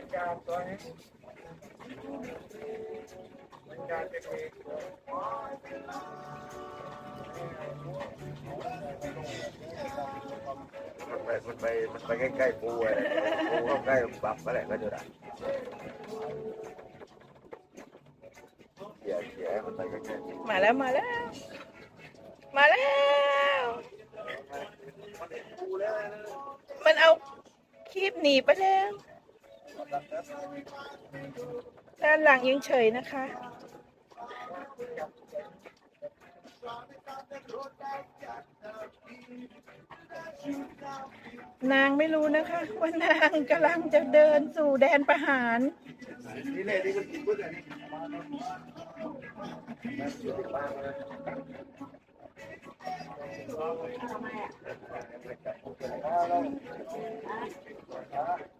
ันจะเป็นมันไปมันไปมันไปใกล้ๆปูอะไรปูเข้าใกล้บับก็แหละก็จะได้เขี่ยเขี่ยมันไปใกล้ๆมาแล้วมาแล้ว มาแล้วมันเอาคีบหนีไปแล้ว ด้านหลังยังเฉยนะคะ นางไม่รู้นะคะ ว่านางกำลังจะเดินสู่แดนประหารนี่เ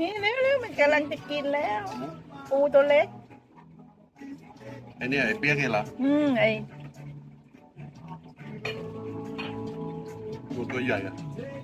นี่เร็วๆมันกำลังจะกินแล้ว ปูตัวเล็ก ไอ้เนี่ยไอ้เปียกเห็นเหรออืมไอตัวตัวใหญ่อะอ